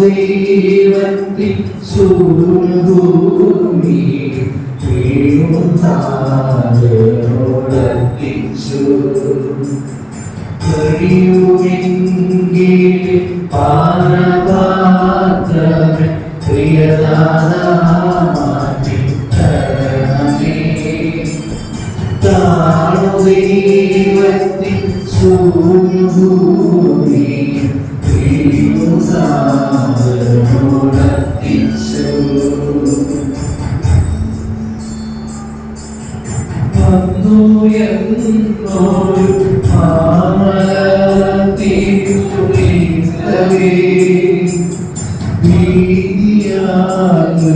ദൈവത്തിൽ സൂർഭൂമി ോടത്തിച്ചു കഴിയുമെങ്കിൽ പാല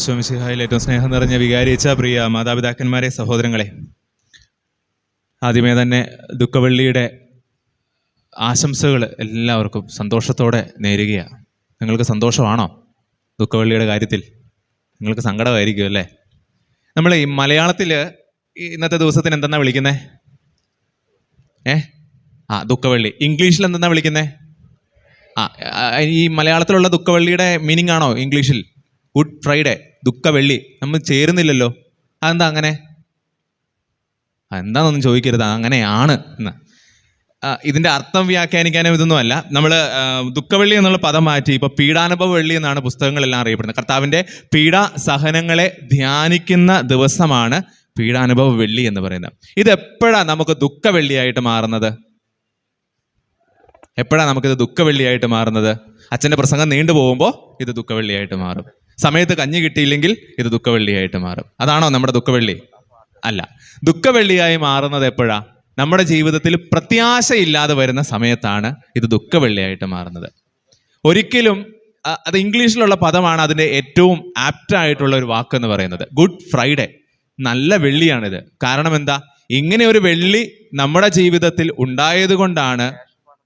വിശ്വമിശിഹായിൽ ഏറ്റവും സ്നേഹം നിറഞ്ഞ വികാരിച്ച പ്രിയ മാതാപിതാക്കന്മാരെ സഹോദരങ്ങളെ. ആദ്യമേ തന്നെ ദുഃഖവെള്ളിയുടെ ആശംസകൾ എല്ലാവർക്കും സന്തോഷത്തോടെ നേരുകയാണ്. നിങ്ങൾക്ക് സന്തോഷമാണോ ദുഃഖവെള്ളിയുടെ കാര്യത്തിൽ? നിങ്ങൾക്ക് സങ്കടമായിരിക്കും അല്ലേ? നമ്മൾ ഈ മലയാളത്തിൽ ഇന്നത്തെ ദിവസത്തിന് എന്തെന്നാ വിളിക്കുന്നത് ഏ? ആ ദുഃഖവെള്ളി. ഇംഗ്ലീഷിൽ എന്തെന്നാ വിളിക്കുന്നത് ആ ഈ മലയാളത്തിലുള്ള ദുഃഖവെള്ളിയുടെ മീനിങ് ആണോ ഇംഗ്ലീഷിൽ? Good Friday. ദുഃഖവെള്ളി. നമ്മൾ ചേരുന്നില്ലല്ലോ. അതെന്താ അങ്ങനെ? എന്താണെന്നൊന്നും ചോദിക്കരുത്. അങ്ങനെയാണ് എന്ന്. ഇതിന്റെ അർത്ഥം വ്യാഖ്യാനിക്കാനും ഇതൊന്നുമല്ല നമ്മൾ ദുഃഖവെള്ളി എന്നുള്ള പദം മാറ്റി ഇപ്പോൾ പീഡാനുഭവ വെള്ളി എന്നാണ് പുസ്തകങ്ങളെല്ലാം അറിയപ്പെടുന്നത്. കർത്താവിന്റെ പീഡാ സഹനങ്ങളെ ധ്യാനിക്കുന്ന ദിവസമാണ് പീഡാനുഭവ വെള്ളി എന്ന് പറയുന്നത്. ഇത് എപ്പോഴാണ് നമുക്ക് ദുഃഖവെള്ളിയായിട്ട് മാറുന്നത്? എപ്പോഴാണ് നമുക്കിത് ദുഃഖവെള്ളിയായിട്ട് മാറുന്നത്? അച്ഛന്റെ പ്രസംഗം നീണ്ടു പോകുമ്പോൾ ഇത് ദുഃഖവെള്ളിയായിട്ട് മാറും. സമയത്ത് കഞ്ഞി കിട്ടിയില്ലെങ്കിൽ ഇത് ദുഃഖവെള്ളിയായിട്ട് മാറും. അതാണോ നമ്മുടെ ദുഃഖവെള്ളി? അല്ല. ദുഃഖവെള്ളിയായി മാറുന്നത് എപ്പോഴാ? നമ്മുടെ ജീവിതത്തിൽ പ്രത്യാശയില്ലാതെ വരുന്ന സമയത്താണ് ഇത് ദുഃഖവെള്ളിയായിട്ട് മാറുന്നത്. ഒരിക്കലും അത് ഇംഗ്ലീഷിലുള്ള പദമാണ് അതിന്റെ ഏറ്റവും ആപ്റ്റായിട്ടുള്ള ഒരു വാക്ക് എന്ന് പറയുന്നത്. Good Friday. നല്ല വെള്ളിയാണിത്. കാരണം എന്താ? ഇങ്ങനെ ഒരു വെള്ളി നമ്മുടെ ജീവിതത്തിൽ ഉണ്ടായത് കൊണ്ടാണ്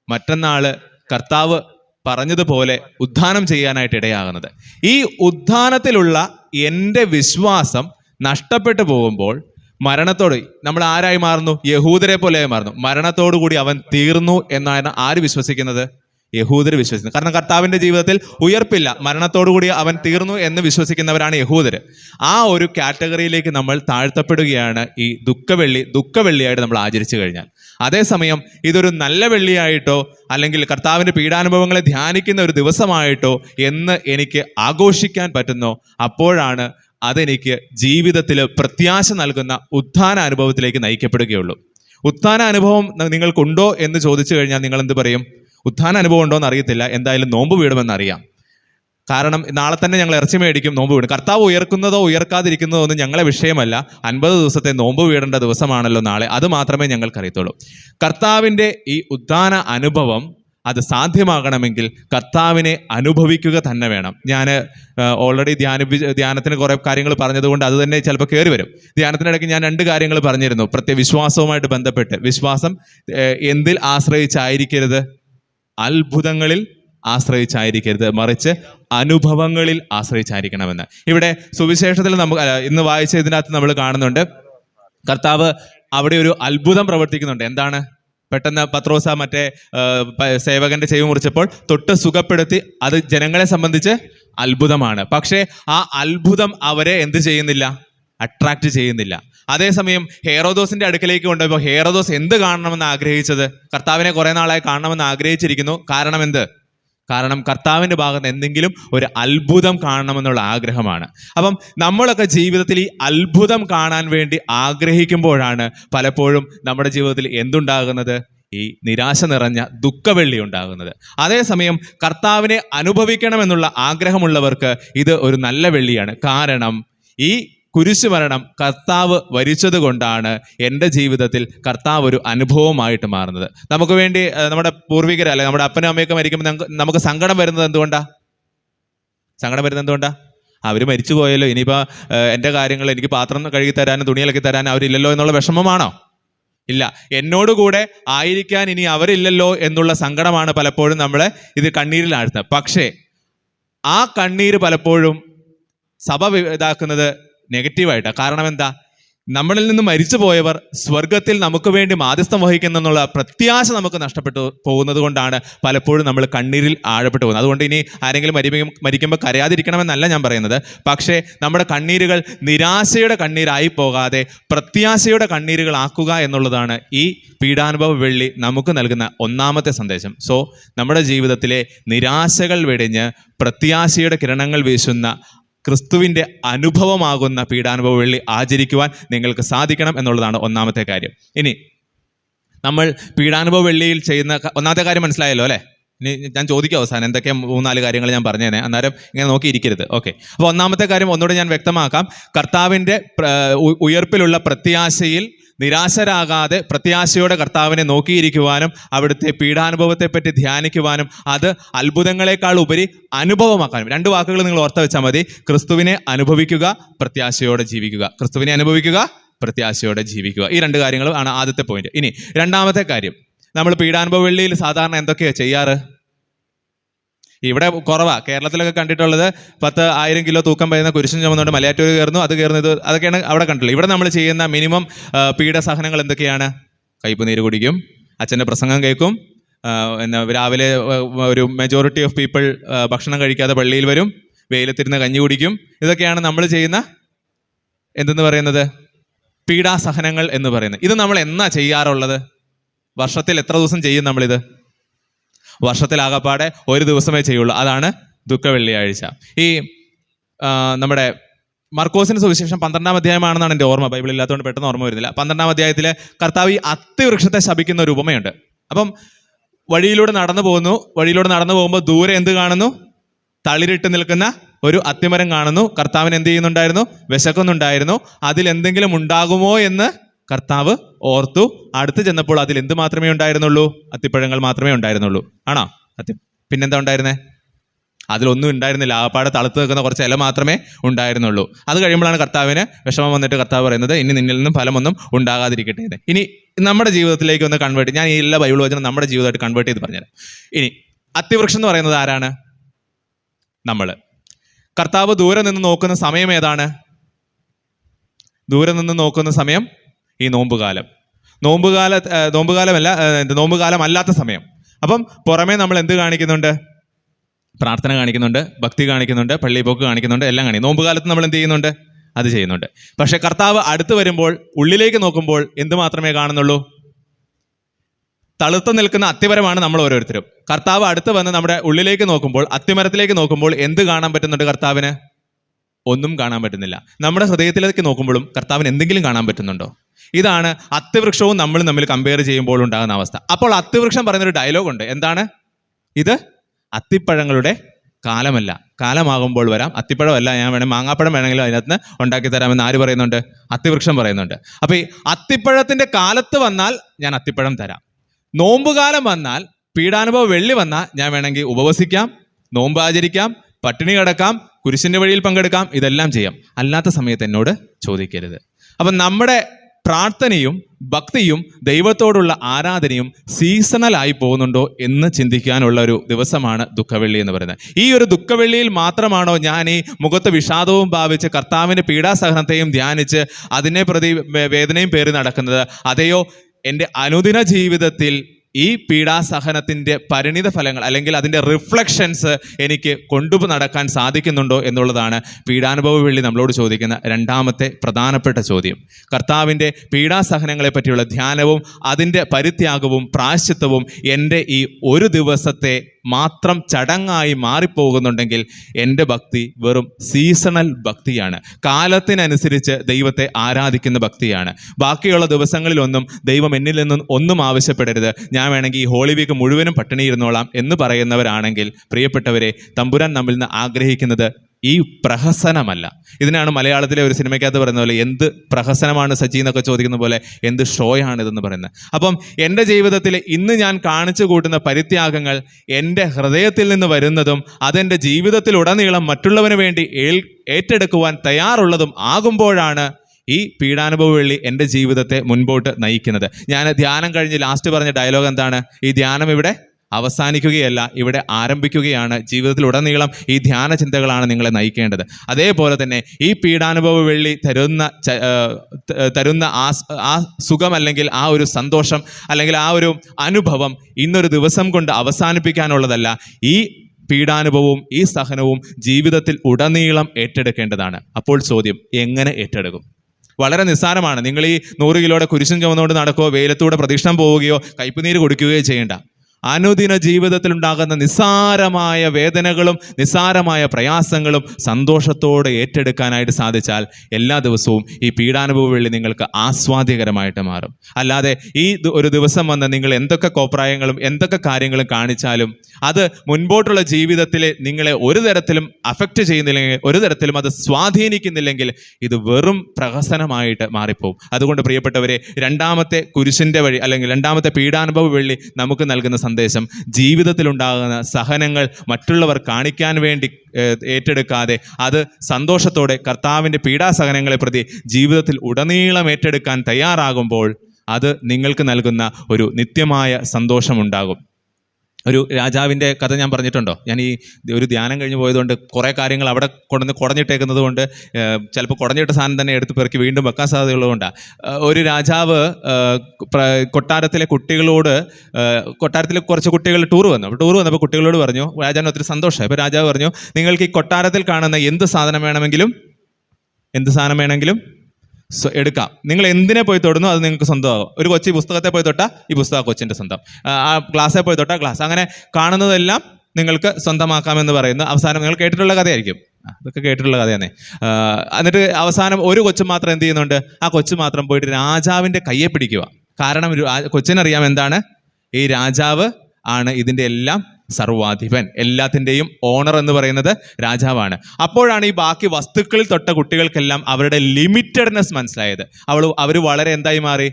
മറ്റന്നാൾ കർത്താവ് പറഞ്ഞതുപോലെ ഉദ്ധാനം ചെയ്യാനായിട്ട് ഇടയാകുന്നത്. ഈ ഉദ്ധാനത്തിലുള്ള എന്റെ വിശ്വാസം നഷ്ടപ്പെട്ടു പോകുമ്പോൾ മരണത്തോട് നമ്മൾ ആരായി മാറുന്നു? യഹൂദരെ പോലെയായി മാറുന്നു. മരണത്തോടു കൂടി അവൻ തീർന്നു എന്നാണ് ആര് വിശ്വസിക്കുന്നത്? യഹൂദർ വിശ്വസിക്കുന്നു. കാരണം കർത്താവിന്റെ ജീവിതത്തിൽ ഉയർപ്പില്ല. മരണത്തോടുകൂടി അവൻ തീർന്നു എന്ന് വിശ്വസിക്കുന്നവരാണ് യഹൂദർ ആ ഒരു കാറ്റഗറിയിലേക്ക് നമ്മൾ താഴ്ത്തപ്പെടുകയാണ് ഈ ദുഃഖവെള്ളി ദുഃഖവെള്ളിയായിട്ട് നമ്മൾ ആചരിച്ചു കഴിഞ്ഞാൽ. അതേസമയം ഇതൊരു നല്ല വെള്ളിയായിട്ടോ അല്ലെങ്കിൽ കർത്താവിന്റെ പീഡാനുഭവങ്ങളെ ധ്യാനിക്കുന്ന ഒരു ദിവസമായിട്ടോ എന്ന് എനിക്ക് ആഘോഷിക്കാൻ പറ്റുന്നോ? അപ്പോഴാണ് അതെനിക്ക് ജീവിതത്തിൽ പ്രത്യാശ നൽകുന്ന ഉത്ഥാന അനുഭവത്തിലേക്ക് നയിക്കപ്പെടുകയുള്ളൂ. ഉത്ഥാന അനുഭവം നിങ്ങൾക്കുണ്ടോ എന്ന് ചോദിച്ചു കഴിഞ്ഞാൽ നിങ്ങൾ എന്ത് പറയും? ഉത്ഥാന അനുഭവം ഉണ്ടോ എന്ന് അറിയത്തില്ല എന്തായാലും നോമ്പ് വീടുമെന്ന് അറിയാം കാരണം നാളെ തന്നെ ഞങ്ങൾ ഇറച്ചി മേടിക്കും നോമ്പ് വീടും. കർത്താവ് ഉയർക്കുന്നതോ ഉയർക്കാതിരിക്കുന്നതോ ഒന്നും ഞങ്ങളെ വിഷയമല്ല. അൻപത് ദിവസത്തെ നോമ്പ് വീടേണ്ട ദിവസമാണല്ലോ നാളെ. അത് മാത്രമേ ഞങ്ങൾക്ക് അറിയത്തുള്ളൂ. കർത്താവിന്റെ ഈ ഉദ്ധാന അനുഭവം അത് സാധ്യമാകണമെങ്കിൽ കർത്താവിനെ അനുഭവിക്കുക തന്നെ വേണം. ഞാൻ ഓൾറെഡി ധ്യാന ധ്യാനത്തിന് കുറേ കാര്യങ്ങൾ പറഞ്ഞതുകൊണ്ട് അത് തന്നെ ചിലപ്പോൾ കയറി വരും. ധ്യാനത്തിനിടയ്ക്ക് ഞാൻ രണ്ട് കാര്യങ്ങൾ പറഞ്ഞിരുന്നു. പ്രത്യേക വിശ്വാസവുമായിട്ട് ബന്ധപ്പെട്ട്. വിശ്വാസം എന്തിൽ ആശ്രയിച്ചായിരിക്കരുത്? അത്ഭുതങ്ങളിൽ ആശ്രയിച്ചായിരിക്കരുത്. മറിച്ച് അനുഭവങ്ങളിൽ ആശ്രയിച്ചായിരിക്കണമെന്ന്. ഇവിടെ സുവിശേഷത്തിൽ നമുക്ക് ഇന്ന് വായിച്ച ഇതിനകത്ത് നമ്മൾ കാണുന്നുണ്ട്. കർത്താവ് അവിടെ ഒരു അത്ഭുതം പ്രവർത്തിക്കുന്നുണ്ട്. എന്താണ്? പെട്ടെന്ന് പത്രോസ മറ്റേ സേവകന്റെ ചെവി മുറിച്ചപ്പോൾ തൊട്ട് സുഖപ്പെടുത്തി അത് ജനങ്ങളെ സംബന്ധിച്ച് അത്ഭുതമാണ്. പക്ഷേ ആ അത്ഭുതം അവരെ എന്ത് ചെയ്യുന്നില്ല? അട്രാക്ട് ചെയ്യുന്നില്ല. അതേസമയം ഹേറോദോസിന്റെ അടുക്കലേക്ക് കൊണ്ടുപോയപ്പോൾ ഹേറോദോസ് എന്ത് കാണണമെന്ന് ആഗ്രഹിച്ചത്? കർത്താവിനെ കുറെ നാളായി കാണണമെന്ന് ആഗ്രഹിച്ചിരിക്കുന്നു. കാരണം എന്ത്? കാരണം കർത്താവിന്റെ ഭാഗത്ത് എന്തെങ്കിലും ഒരു അത്ഭുതം കാണണമെന്നുള്ള ആഗ്രഹമാണ്. അപ്പം നമ്മളൊക്കെ ജീവിതത്തിൽ ഈ അത്ഭുതം കാണാൻ വേണ്ടി ആഗ്രഹിക്കുമ്പോഴാണ് പലപ്പോഴും നമ്മുടെ ജീവിതത്തിൽ എന്തുണ്ടാകുന്നത്? ഈ നിരാശ നിറഞ്ഞ ദുഃഖവെള്ളി ഉണ്ടാകുന്നത്. അതേസമയം കർത്താവിനെ അനുഭവിക്കണമെന്നുള്ള ആഗ്രഹമുള്ളവർക്ക് ഇത് ഒരു നല്ല വെള്ളിയാണ്. കാരണം ഈ കുരിശു മരണം കർത്താവ് വരിച്ചത് കൊണ്ടാണ് എന്റെ ജീവിതത്തിൽ കർത്താവ് ഒരു അനുഭവമായിട്ട് മാറുന്നത്. നമുക്ക് വേണ്ടി നമ്മുടെ പൂർവികർ അല്ലെ നമ്മുടെ അപ്പനും അമ്മയൊക്കെ മരിക്കുമ്പോൾ നമുക്ക് നമുക്ക് സങ്കടം വരുന്നത് എന്തുകൊണ്ടാ? സങ്കടം വരുന്നത് എന്തുകൊണ്ടാ? അവർ മരിച്ചു പോയല്ലോ ഇനിയിപ്പോൾ എന്റെ കാര്യങ്ങൾ എനിക്ക് പാത്രം കഴുകി തരാനും തുണിയിലൊക്കെ തരാനും അവരില്ലല്ലോ എന്നുള്ള വിഷമമാണോ? ഇല്ല. എന്നോടുകൂടെ ആയിരിക്കാൻ ഇനി അവരില്ലല്ലോ എന്നുള്ള സങ്കടമാണ് പലപ്പോഴും നമ്മൾ ഇത് കണ്ണീരിലാഴ്ത്തുന്നത് പക്ഷേ ആ കണ്ണീര് പലപ്പോഴും സഭ ഇതാക്കുന്നത് നെഗറ്റീവായിട്ടാണ് കാരണം എന്താ? നമ്മളിൽ നിന്ന് മരിച്ചു പോയവർ സ്വർഗത്തിൽ നമുക്ക് വേണ്ടി മാധ്യസ്ഥം വഹിക്കുന്നുള്ള പ്രത്യാശ നമുക്ക് നഷ്ടപ്പെട്ടു പോകുന്നത് കൊണ്ടാണ് പലപ്പോഴും നമ്മൾ കണ്ണീരിൽ ആഴപ്പെട്ടു പോകുന്നത്. അതുകൊണ്ട് ഇനി ആരെങ്കിലും മരിക്കും മരിക്കുമ്പോൾ കരയാതിരിക്കണമെന്നല്ല ഞാൻ പറയുന്നത്. പക്ഷേ നമ്മുടെ കണ്ണീരുകൾ നിരാശയുടെ കണ്ണീരായി പോകാതെ പ്രത്യാശയുടെ കണ്ണീരുകളാക്കുക എന്നുള്ളതാണ് ഈ പീഡാനുഭവ വെള്ളി നമുക്ക് നൽകുന്ന ഒന്നാമത്തെ സന്ദേശം. സോ നമ്മുടെ ജീവിതത്തിലെ നിരാശകൾ വെടിഞ്ഞ് പ്രത്യാശയുടെ കിരണങ്ങൾ വീശുന്ന ക്രിസ്തുവിന്റെ അനുഭവമാകുന്ന പീഡാനുഭവ വെള്ളി ആചരിക്കുവാൻ നിങ്ങൾക്ക് സാധിക്കണം എന്നുള്ളതാണ് ഒന്നാമത്തെ കാര്യം. ഇനി നമ്മൾ പീഡാനുഭവ വെള്ളിയിൽ ചെയ്യുന്ന ഒന്നാമത്തെ കാര്യം മനസ്സിലായല്ലോ അല്ലേ? ഇനി ഞാൻ ചോദിക്കും അവസാനം എന്തൊക്കെ മൂന്നാൽ കാര്യങ്ങൾ ഞാൻ പറഞ്ഞു തന്നെ അന്നേരം ഇങ്ങനെ നോക്കിയിരിക്കരുത്. ഓക്കെ. അപ്പോൾ ഒന്നാമത്തെ കാര്യം ഒന്നുകൂടെ ഞാൻ വ്യക്തമാക്കാം. കർത്താവിന്റെ ഉയർപ്പിലുള്ള പ്രത്യാശയിൽ നിരാശരാകാതെ പ്രത്യാശയോടെ കർത്താവിനെ നോക്കിയിരിക്കുവാനും അവിടുത്തെ പീഡാനുഭവത്തെപ്പറ്റി ധ്യാനിക്കുവാനും അത് അത്ഭുതങ്ങളെക്കാൾ ഉപരി അനുഭവമാക്കാനും. രണ്ട് വാക്കുകൾ നിങ്ങൾ ഓർത്ത് വെച്ചാൽ മതി. ക്രിസ്തുവിനെ അനുഭവിക്കുക പ്രത്യാശയോടെ ജീവിക്കുക. ക്രിസ്തുവിനെ അനുഭവിക്കുക പ്രത്യാശയോടെ ജീവിക്കുക. ഈ രണ്ട് കാര്യങ്ങളും ആണ് ആദ്യത്തെ പോയിന്റ് ഇനി രണ്ടാമത്തെ കാര്യം. നമ്മൾ പീഡാനുഭവ വെള്ളിയിൽ സാധാരണ എന്തൊക്കെയാണ് ചെയ്യാറ്? ഇവിടെ കുറവാ. കേരളത്തിലൊക്കെ കണ്ടിട്ടുള്ളത് പത്ത് ആയിരം കിലോ തൂക്കം വരുന്ന കുരിശൻ ചുമന്നുകൊണ്ട് മലയാറ്റൂർ കയറുന്നു അത് കയറുന്നു. ഇത് അതൊക്കെയാണ് അവിടെ കണ്ടിട്ടുള്ളത്. ഇവിടെ നമ്മൾ ചെയ്യുന്ന മിനിമം പീഡസഹനങ്ങൾ എന്തൊക്കെയാണ്? കയ്പ് കുടിക്കും അച്ഛന്റെ പ്രസംഗം കേൾക്കും എന്നാ രാവിലെ ഒരു മെജോറിറ്റി ഓഫ് പീപ്പിൾ ഭക്ഷണം കഴിക്കാതെ പള്ളിയിൽ വരും വെയിലത്തിരുന്ന് കഞ്ഞി കുടിക്കും. ഇതൊക്കെയാണ് നമ്മൾ ചെയ്യുന്ന എന്തെന്ന് പറയുന്നത്? പീഡാസഹനങ്ങൾ എന്ന് പറയുന്നത്. ഇത് നമ്മൾ എന്നാ ചെയ്യാറുള്ളത്? വർഷത്തിൽ എത്ര ദിവസം ചെയ്യും നമ്മളിത്? വർഷത്തിലാകപ്പാടെ ഒരു ദിവസമേ ചെയ്യുള്ളൂ. അതാണ് ദുഃഖ വെള്ളിയാഴ്ച. ഈ നമ്മുടെ മർക്കോസിന് സുവിശേഷം പന്ത്രണ്ടാം അധ്യായമാണെന്നാണ് എന്റെ ഓർമ്മ. ബൈബിൾ ഇല്ലാത്തതുകൊണ്ട് പെട്ടെന്ന് ഓർമ്മ വരുന്നില്ല. പന്ത്രണ്ടാം അധ്യായത്തിലെ കർത്താവ് ഈ അത്തിവൃക്ഷത്തെ ശപിക്കുന്ന ഒരു ഉപമയുണ്ട്. അപ്പം വഴിയിലൂടെ നടന്നു പോകുന്നു. വഴിയിലൂടെ നടന്നു പോകുമ്പോൾ ദൂരെ എന്ത് കാണുന്നു? തളിരിട്ട് നിൽക്കുന്ന ഒരു അത്തിമരം കാണുന്നു. കർത്താവിന് എന്ത് ചെയ്യുന്നുണ്ടായിരുന്നു? വിശക്കുന്നുണ്ടായിരുന്നു. അതിൽ എന്തെങ്കിലും ഉണ്ടാകുമോ എന്ന് കർത്താവ് ഓർത്തു അടുത്ത് ചെന്നപ്പോൾ അതിൽ എന്ത് മാത്രമേ ഉണ്ടായിരുന്നുള്ളൂ? അത്തിപ്പഴങ്ങൾ മാത്രമേ ഉണ്ടായിരുന്നുള്ളൂ. ആണോ? അത്തി പിന്നെന്താ ഉണ്ടായിരുന്നേ? അതിലൊന്നും ഉണ്ടായിരുന്നില്ല. ആപ്പാടെ തളുത്ത് നിൽക്കുന്ന കുറച്ച് ഇല മാത്രമേ ഉണ്ടായിരുന്നുള്ളൂ. അത് കഴിയുമ്പോഴാണ് കർത്താവിന് വിഷമം വന്നിട്ട് കർത്താവ് പറയുന്നത് ഇനി നിന്നിൽ നിന്നും ഫലമൊന്നും ഉണ്ടാകാതിരിക്കട്ടെ എന്ന്. ഇനി നമ്മുടെ ജീവിതത്തിലേക്ക് ഒന്ന് കൺവേർട്ട് ഞാൻ ഈ എല്ലാ ബൈബിൾ വചനം നമ്മുടെ ജീവിതമായിട്ട് കൺവേർട്ട് ചെയ്ത് പറഞ്ഞുതരാം. ഇനി അത്തിവൃക്ഷം എന്ന് പറയുന്നത് ആരാണ്? നമ്മൾ. കർത്താവ് ദൂരെ നിന്ന് നോക്കുന്ന സമയം ഏതാണ്? ദൂരെ നിന്ന് നോക്കുന്ന സമയം ഈ നോമ്പുകാലം. നോമ്പുകാല നോമ്പുകാലമല്ല നോമ്പുകാലം അല്ലാത്ത സമയം. അപ്പം പുറമേ നമ്മൾ എന്ത് കാണിക്കുന്നുണ്ട്? പ്രാർത്ഥന കാണിക്കുന്നുണ്ട് ഭക്തി കാണിക്കുന്നുണ്ട് പള്ളിപ്പോക്ക് കാണിക്കുന്നുണ്ട് എല്ലാം കാണിക്കും നോമ്പുകാലത്ത് നമ്മൾ എന്ത് ചെയ്യുന്നുണ്ട്? അത് ചെയ്യുന്നുണ്ട്. പക്ഷെ കർത്താവ് അടുത്ത് വരുമ്പോൾ ഉള്ളിലേക്ക് നോക്കുമ്പോൾ എന്ത് മാത്രമേ കാണുന്നുള്ളൂ? തളുത്ത് നിൽക്കുന്ന അത്തിമരമാണ് നമ്മൾ ഓരോരുത്തരും. കർത്താവ് അടുത്ത് വന്ന് നമ്മുടെ ഉള്ളിലേക്ക് നോക്കുമ്പോൾ അത്തിമരത്തിലേക്ക് നോക്കുമ്പോൾ എന്ത് കാണാൻ പറ്റുന്നുണ്ട് കർത്താവിന്? ഒന്നും കാണാൻ പറ്റുന്നില്ല. നമ്മുടെ ഹൃദയത്തിലേക്ക് നോക്കുമ്പോഴും കർത്താവിന് എന്തെങ്കിലും കാണാൻ പറ്റുന്നുണ്ടോ? ഇതാണ് അത്യവൃക്ഷവും നമ്മളും തമ്മിൽ കമ്പയർ ചെയ്യുമ്പോൾ ഉണ്ടാകുന്ന അവസ്ഥ. അപ്പോൾ അത്യവൃക്ഷം പറയുന്നൊരു ഡയലോഗ് ഉണ്ട്. എന്താണ്? ഇത് അത്തിപ്പഴങ്ങളുടെ കാലമല്ല. കാലമാകുമ്പോൾ വരാം. അത്തിപ്പഴമല്ല ഞാൻ വേണേൽ മാങ്ങാപ്പഴം വേണമെങ്കിലും അതിനകത്ത് ഉണ്ടാക്കി തരാമെന്ന് ആര് പറയുന്നുണ്ട്? അത്തിവൃക്ഷം പറയുന്നുണ്ട്. അപ്പോൾ ഈ അത്തിപ്പഴത്തിന്റെ കാലത്ത് വന്നാൽ ഞാൻ അത്തിപ്പഴം തരാം. നോമ്പുകാലം വന്നാൽ പീഡാനുഭവം വെള്ളി വന്നാൽ ഞാൻ വേണമെങ്കിൽ ഉപവസിക്കാം നോമ്പ് ആചരിക്കാം പട്ടിണി കിടക്കാം കുരിശിന്റെ വഴിയിൽ പങ്കെടുക്കാം ഇതെല്ലാം ചെയ്യാം. അല്ലാത്ത സമയത്ത് എന്നോട് ചോദിക്കരുത്. അപ്പം നമ്മുടെ പ്രാർത്ഥനയും ഭക്തിയും ദൈവത്തോടുള്ള ആരാധനയും സീസണൽ ആയി പോകുന്നുണ്ടോ എന്ന് ചിന്തിക്കാനുള്ള ഒരു ദിവസമാണ് ദുഃഖവെള്ളി എന്ന് പറയുന്നത്. ഈ ഒരു ദുഃഖവെള്ളിയിൽ മാത്രമാണോ ഞാൻ ഈ മുഖത്ത് വിഷാദവും ഭാവിച്ച് കർത്താവിന്റെ പീഡാസഹനത്തെയും ധ്യാനിച്ച് അതിനെ പ്രതി വേദനയും പേറി നടക്കുന്നത്? അതെയോ എന്റെ അനുദിന ജീവിതത്തിൽ ഈ പീഡാസഹനത്തിന്റെ പരിണിത ഫലങ്ങൾ അല്ലെങ്കിൽ അതിന്റെ റിഫ്ലക്ഷൻസ് എനിക്ക് കൊണ്ടു നടക്കാൻ സാധിക്കുന്നുണ്ടോ എന്നുള്ളതാണ് പീഡാനുഭവ വെള്ളി നമ്മളോട് ചോദിക്കുന്ന രണ്ടാമത്തെ പ്രധാനപ്പെട്ട ചോദ്യം. കർത്താവിന്റെ പീഡാസഹനങ്ങളെ പറ്റിയുള്ള ധ്യാനവും അതിന്റെ പരിത്യാഗവും പ്രാശ്ചിത്വവും എന്റെ ഈ ഒരു ദിവസത്തെ മാത്രം ചടങ്ങായി മാറിപ്പോകുന്നുണ്ടെങ്കിൽ എന്റെ ഭക്തി വെറും സീസണൽ ഭക്തിയാണ്. കാലത്തിനനുസരിച്ച് ദൈവത്തെ ആരാധിക്കുന്ന ഭക്തിയാണ്. ബാക്കിയുള്ള ദിവസങ്ങളിലൊന്നും ദൈവം എന്നിൽ നിന്നും ഒന്നും ആവശ്യപ്പെടരുത്. ഞാൻ വേണമെങ്കിൽ ഈ ഹോളി വീക്ക് മുഴുവനും പട്ടിണിയിരുന്നോളാം എന്ന് പറയുന്നവരാണെങ്കിൽ പ്രിയപ്പെട്ടവരെ തമ്പുരാൻ നമ്മിൽ നിന്ന് ആഗ്രഹിക്കുന്നത് ഈ പ്രഹസനമല്ല. ഇതിനാണ് മലയാളത്തിലെ ഒരു സിനിമയ്ക്കകത്ത് പറയുന്ന പോലെ എന്ത് പ്രഹസനമാണ് സജി എന്നൊക്കെ ചോദിക്കുന്ന പോലെ എന്ത് ഷോയാണ് ഇതെന്ന് പറയുന്നത്. അപ്പം എന്റെ ജീവിതത്തിൽ ഇന്ന് ഞാൻ കാണിച്ചു കൂട്ടുന്ന പരിത്യാഗങ്ങൾ എന്റെ ഹൃദയത്തിൽ നിന്ന് വരുന്നതും അതെന്റെ ജീവിതത്തിലുടനീളം മറ്റുള്ളവന് വേണ്ടി ഏൽ- ഏറ്റെടുക്കുവാൻ തയ്യാറുള്ളതും ആകുമ്പോഴാണ് ഈ പീഡാനുഭവ വെള്ളി എന്റെ ജീവിതത്തെ മുൻപോട്ട് നയിക്കുന്നത്. ഞാൻ ധ്യാനം കഴിഞ്ഞ് ലാസ്റ്റ് പറഞ്ഞ ഡയലോഗ് എന്താണ്? ഈ ധ്യാനം ഇവിടെ അവസാനിക്കുകയല്ല ഇവിടെ ആരംഭിക്കുകയാണ് ജീവിതത്തിലുടനീളം ഈ ധ്യാന ചിന്തകളാണ് നിങ്ങളെ നയിക്കേണ്ടത്. അതേപോലെ തന്നെ ഈ പീഡാനുഭവ വെള്ളി തരുന്ന തരുന്ന ആ ആ സുഖം അല്ലെങ്കിൽ ആ ഒരു സന്തോഷം അല്ലെങ്കിൽ ആ ഒരു അനുഭവം ഇന്നൊരു ദിവസം കൊണ്ട് അവസാനിപ്പിക്കാനുള്ളതല്ല ഈ പീഡാനുഭവവും ഈ സഹനവും ജീവിതത്തിൽ ഉടനീളം ഏറ്റെടുക്കേണ്ടതാണ്. അപ്പോൾ ചോദ്യം എങ്ങനെ ഏറ്റെടുക്കും? വളരെ നിസ്സാരമാണ്. നിങ്ങൾ ഈ നൂറ് കിലോയുടെ കുരിശും ചുമന്നുകൊണ്ട് നടക്കുകയോ വെയിലത്തൂടെ പ്രദക്ഷിണം പോവുകയോ കയ്പുനീര് കൊടുക്കുകയോ ചെയ്യേണ്ട. അനുദിന ജീവിതത്തിൽ ഉണ്ടാകുന്ന നിസ്സാരമായ വേദനകളും നിസ്സാരമായ പ്രയാസങ്ങളും സന്തോഷത്തോടെ ഏറ്റെടുക്കാനായിട്ട് സാധിച്ചാൽ എല്ലാ ദിവസവും ഈ പീഡാനുഭവ വെള്ളി നിങ്ങൾക്ക് ആസ്വാദ്യകരമായിട്ട് മാറും. അല്ലാതെ ഈ ഒരു ദിവസം വന്ന് നിങ്ങൾ എന്തൊക്കെ കോപ്രായങ്ങളും എന്തൊക്കെ കാര്യങ്ങളും കാണിച്ചാലും അത് മുൻപോട്ടുള്ള ജീവിതത്തിൽ നിങ്ങളെ ഒരു തരത്തിലും അഫക്റ്റ് ചെയ്യുന്നില്ലെങ്കിൽ ഒരു തരത്തിലും അത് സ്വാധീനിക്കുന്നില്ലെങ്കിൽ ഇത് വെറും പ്രഹസനമായിട്ട് മാറിപ്പോവും. അതുകൊണ്ട് പ്രിയപ്പെട്ടവരെ രണ്ടാമത്തെ കുരിശിന്റെ വഴി അല്ലെങ്കിൽ രണ്ടാമത്തെ പീഡാനുഭവ വെള്ളി നമുക്ക് നൽകുന്ന സന്ദേശം ജീവിതത്തിലുണ്ടാകുന്ന സഹനങ്ങൾ മറ്റുള്ളവർ കാണിക്കാൻ വേണ്ടി ഏറ്റെടുക്കാതെ അത് സന്തോഷത്തോടെ കർത്താവിന്റെ പീഡാസഹനങ്ങളെ പ്രതി ജീവിതത്തിൽ ഉടനീളം ഏറ്റെടുക്കാൻ തയ്യാറാകുമ്പോൾ അത് നിങ്ങൾക്ക് നൽകുന്ന ഒരു നിത്യമായ സന്തോഷമുണ്ടാകും. ഒരു രാജാവിന്റെ കഥ ഞാൻ പറഞ്ഞിട്ടുണ്ടോ? ഞാൻ ഈ ഒരു ധ്യാനം കഴിഞ്ഞ് പോയതുകൊണ്ട് കുറേ കാര്യങ്ങൾ അവിടെ കൊണ്ടുവന്ന് കുടഞ്ഞിട്ടേക്കുന്നത് കൊണ്ട് ചിലപ്പോൾ കുടഞ്ഞിട്ട സാധനം തന്നെ എടുത്ത് പെറുക്കി വീണ്ടും വെക്കാൻ സാധ്യതയുള്ളതുകൊണ്ടാണ് ഒരു രാജാവ് കൊട്ടാരത്തിലെ കുട്ടികളോട് കൊട്ടാരത്തിലെ കുറച്ച് കുട്ടികൾ ടൂർ വന്നു. ടൂർ വന്നപ്പോൾ കുട്ടികളോട് പറഞ്ഞു രാജാവിന് ഒത്തിരി സന്തോഷമായി. അപ്പോൾ രാജാവ് പറഞ്ഞു നിങ്ങൾക്ക് ഈ കൊട്ടാരത്തിൽ കാണുന്ന എന്ത് സാധനം വേണമെങ്കിലും എന്ത് സാധനം വേണമെങ്കിലും എടുക്കാം. നിങ്ങൾ എന്തിനെ പോയി തൊടുന്നു അത് നിങ്ങൾക്ക് സ്വന്തമാകും. ഒരു കൊച്ചി പുസ്തകത്തെ പോയി തൊട്ടാൽ ഈ പുസ്തകം കൊച്ചിന്റെ സ്വന്തം. ആ, ക്ലാസ്സെ പോയി തൊട്ടാൽ ക്ലാസ്. അങ്ങനെ കാണുന്നതെല്ലാം നിങ്ങൾക്ക് സ്വന്തമാക്കാമെന്ന് പറയുന്നു അവസാനം നിങ്ങൾ കേട്ടിട്ടുള്ള കഥയായിരിക്കും. അതൊക്കെ കേട്ടിട്ടുള്ള കഥയാണ് എന്നിട്ട് അവസാനം ഒരു കൊച്ചു മാത്രം എന്ത് ചെയ്യുന്നുണ്ട്? ആ കൊച്ചു മാത്രം പോയിട്ട് രാജാവിന്റെ കയ്യെ പിടിക്കുക. കാരണം കൊച്ചിനറിയാം എന്താണ്? ഈ രാജാവ് ആണ് ഇതിന്റെ എല്ലാം സർവാധിപൻ. എല്ലാത്തിന്റെയും ഓണർ എന്ന് പറയുന്നത് രാജാവാണ്. അപ്പോഴാണ് ഈ ബാക്കി വസ്തുക്കളിൽ തൊട്ട കുട്ടികൾക്കെല്ലാം അവരുടെ ലിമിറ്റഡ്നെസ് മനസ്സിലായത്. അവൾ അവർ വളരെ എന്തായി മാറി?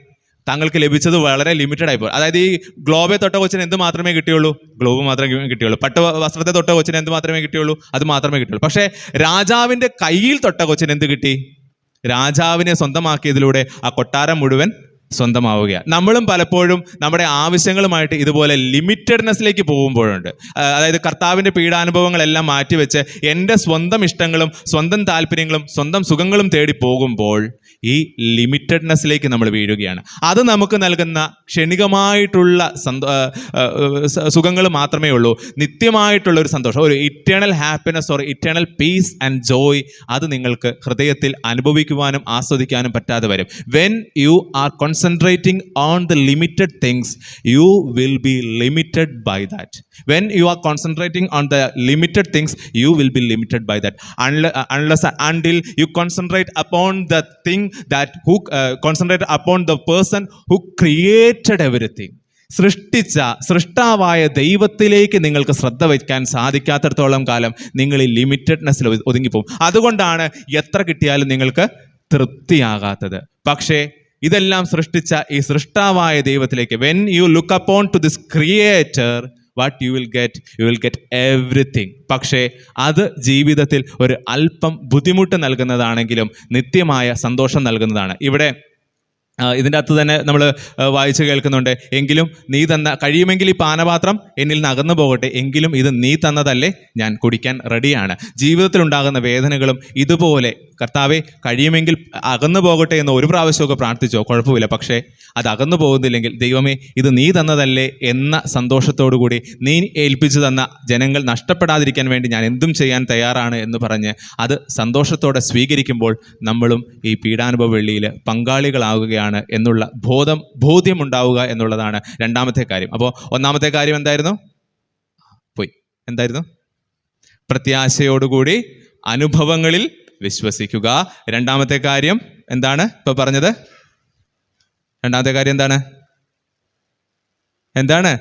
തങ്ങൾക്ക് ലഭിച്ചത് വളരെ ലിമിറ്റഡ് ആയിപ്പോയി അതായത് ഈ ഗ്ലോബെ തൊട്ട കൊച്ചിന് എന്ത് മാത്രമേ കിട്ടിയുള്ളൂ? ഗ്ലോബ് മാത്രമേ കിട്ടിയുള്ളൂ. പട്ട് വസ്ത്രത്തെ തൊട്ട കൊച്ചിന് എന്ത് മാത്രമേ കിട്ടിയുള്ളൂ? അത് മാത്രമേ കിട്ടിയുള്ളൂ. പക്ഷേ രാജാവിന്റെ കയ്യിൽ തൊട്ട കൊച്ചിന് എന്ത് കിട്ടി? രാജാവിനെ സ്വന്തമാക്കിയതിലൂടെ ആ കൊട്ടാരം മുഴുവൻ സ്വന്തമാവുകയാണ്. നമ്മളും പലപ്പോഴും നമ്മുടെ ആവശ്യങ്ങളുമായിട്ട് ഇതുപോലെ ലിമിറ്റഡ്നെസ്സിലേക്ക് പോകുമ്പോഴുണ്ട്. അതായത് കർത്താവിന്റെ പീഡാനുഭവങ്ങളെല്ലാം മാറ്റിവെച്ച് എന്റെ സ്വന്തം ഇഷ്ടങ്ങളും സ്വന്തം താല്പര്യങ്ങളും സ്വന്തം സുഖങ്ങളും തേടി പോകുമ്പോൾ ഈ ലിമിറ്റഡ്നെസ്സിലേക്ക് നമ്മൾ വീഴുകയാണ്. അത് നമുക്ക് നൽകുന്ന ക്ഷണികമായിട്ടുള്ള സുഖങ്ങൾ മാത്രമേ ഉള്ളൂ. നിത്യമായിട്ടുള്ള ഒരു സന്തോഷം ഒരു eternal happiness or eternal peace and joy അത് നിങ്ങൾക്ക് ഹൃദയത്തിൽ അനുഭവിക്കുവാനും ആസ്വദിക്കാനും പറ്റാതെ വരും. When you are concentrating on the limited things you will be limited by that when you are concentrating on the limited things you will be limited by that unless until you concentrate upon the thing that who concentrate upon the person who created everything സൃഷ്ടിച്ച സൃഷ്ടാവായ ദൈവത്തിലേക്ക് നിങ്ങൾക്ക് ശ്രദ്ധ വയ്ക്കാൻ സാധിക്കാത്തിടത്തോളം കാലം നിങ്ങൾ ഈ ലിമിറ്റഡ്നെസ്സിൽ ഒതുങ്ങിപ്പോകും. അതുകൊണ്ടാണ് എത്ര കിട്ടിയാലും നിങ്ങൾക്ക് തൃപ്തിയാകാത്തത്. പക്ഷേ ഇതെല്ലാം സൃഷ്ടിച്ച ഈ സൃഷ്ടാവായ ദൈവത്തിലേക്ക്. When you look upon to this creator what you will get you will get everything പക്ഷേ അത് ജീവിതത്തിൽ ഒരു അല്പം ബുദ്ധിമുട്ട് നൽകുന്നതാണെങ്കിലും നിത്യമായ സന്തോഷം നൽകുന്നതാണ്. ഇവിടെ ഇതിന്റെ അകത്ത് തന്നെ നമ്മൾ വായിച്ച് കേൾക്കുന്നുണ്ട്. എങ്കിലും നീ തന്ന കഴിയുമെങ്കിൽ ഈ പാനപാത്രം എന്നിൽ നിന്ന് അകന്നു പോകട്ടെ. എങ്കിലും ഇത് നീ തന്നതല്ലേ ഞാൻ കുടിക്കാൻ റെഡിയാണ്. ജീവിതത്തിൽ ഉണ്ടാകുന്ന വേദനകളും ഇതുപോലെ കർത്താവെ കഴിയുമെങ്കിൽ അകന്നു പോകട്ടെ എന്ന് ഒരു പ്രാവശ്യമൊക്കെ പ്രാർത്ഥിച്ചോ? കുഴപ്പമില്ല. പക്ഷേ അത് അകന്നു പോകുന്നില്ലെങ്കിൽ ദൈവമേ ഇത് നീ തന്നതല്ലേ എന്ന സന്തോഷത്തോടു കൂടി നീ ഏൽപ്പിച്ചു തന്ന ജനങ്ങൾ നഷ്ടപ്പെടാതിരിക്കാൻ വേണ്ടി ഞാൻ എന്തും ചെയ്യാൻ തയ്യാറാണ് എന്ന് പറഞ്ഞ് അത് സന്തോഷത്തോടെ സ്വീകരിക്കുമ്പോൾ നമ്മളും ഈ പീഡാനുഭവ വെള്ളിയിൽ പങ്കാളികളാവുകയാണ് എന്നുള്ള ബോധം ബോധ്യമുണ്ടാവുക എന്നുള്ളതാണ് രണ്ടാമത്തെ കാര്യം. അപ്പോൾ ഒന്നാമത്തെ കാര്യം എന്തായിരുന്നു? പോയി. എന്തായിരുന്നു? പ്രത്യാശയോടുകൂടി അനുഭവങ്ങളിൽ വിശ്വസിക്കുക. രണ്ടാമത്തെ കാര്യം എന്താണ്? ഇപ്പൊ പറഞ്ഞത്. രണ്ടാമത്തെ കാര്യം എന്താണ്? എന്താണ്?